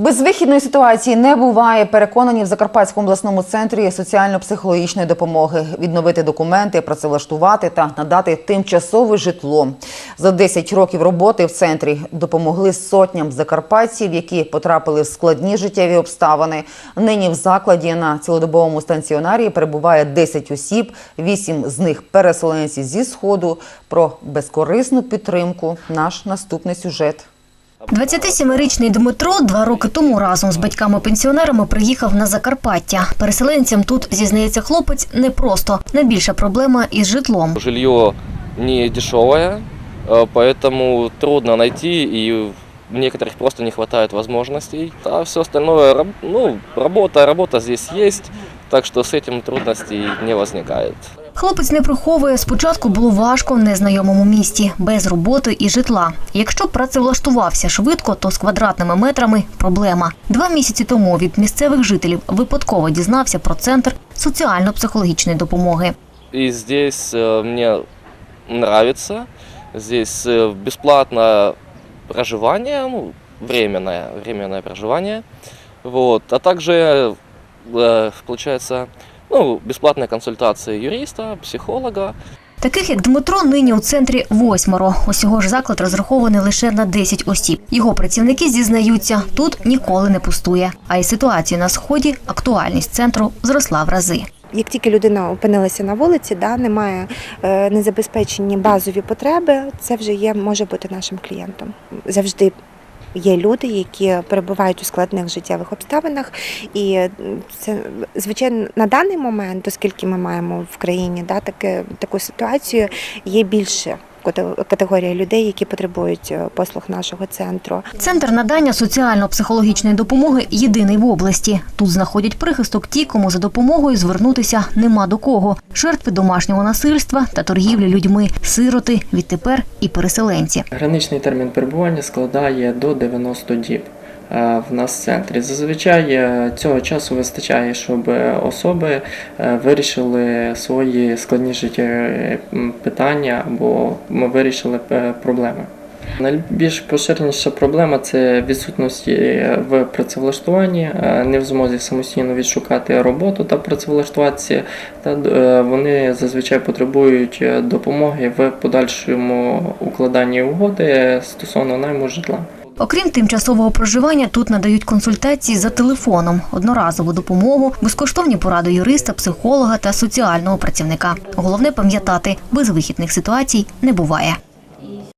Безвихідної ситуації не буває. Переконані в Закарпатському обласному центрі соціально-психологічної допомоги відновити документи, працевлаштувати та надати тимчасове житло. За 10 років роботи в центрі допомогли сотням закарпатців, які потрапили в складні життєві обставини. Нині в закладі на цілодобовому станціонарі перебуває 10 осіб, 8 з них переселенці зі сходу. Про безкорисну підтримку наш наступний сюжет. 27-річний Дмитро два роки тому разом з батьками-пенсіонерами приїхав на Закарпаття. Переселенцям тут, зізнається хлопець, непросто. Найбільша проблема із житлом. Жилье не дешевое, э, поэтому трудно найти, и в некоторых просто не хватает возможностей. А все остальное, раб- ну, работа, работа здесь есть, так что с этим трудностей не возникает. Хлопець не приховує, спочатку було важко в незнайомому місті, без роботи і житла. Якщо працевлаштувався швидко, то з квадратними метрами проблема. Два місяці тому від місцевих жителів випадково дізнався про центр соціально-психологічної допомоги. И здесь э, мне нравится, здесь э, бесплатное проживание, ну, временное, временное проживание, вот, а также, э, получается, ну, бесплатная консультация юриста, психолога, Таких як Дмитро нині у центрі восьмеро. Усього ж заклад розрахований лише на 10 осіб. Його працівники зізнаються, тут ніколи не пустує. А із ситуації на сході актуальність центру зросла в рази. Як тільки людина опинилася на вулиці, да, немає е, незабезпечені базові потреби, це вже є, може бути нашим клієнтом. Завжди є люди, які перебувають у складних життєвих обставинах. І це, звичайно, на даний момент, оскільки ми маємо в країні да, таке, таку ситуацію, є більше категорія людей, які потребують е, послуг нашого центру. Центр надання соціально-психологічної допомоги єдиний в області. Тут знаходять прихисток ті, кому за допомогою звернутися нема до кого. Жертви домашнього насильства та торгівлі людьми, сироти, відтепер і переселенці. Граничний термін перебування складає до 90 діб. Е, В нас центрі зазвичай е, цього часу вистачає, щоб особи е, вирішили свої складні життєві питання або вирішили проблеми. Найбільш поширеніша проблема це відсутності в працевлаштуванні, не в змозі самостійно відшукати роботу та працевлаштуватися. Та вони зазвичай потребують допомоги в подальшому укладанні угоди стосовно найму житла. Окрім тимчасового проживання, тут надають консультації за телефоном, одноразову допомогу, безкоштовні поради юриста, психолога та соціального працівника. Головне пам'ятати, безвихідних ситуацій не буває.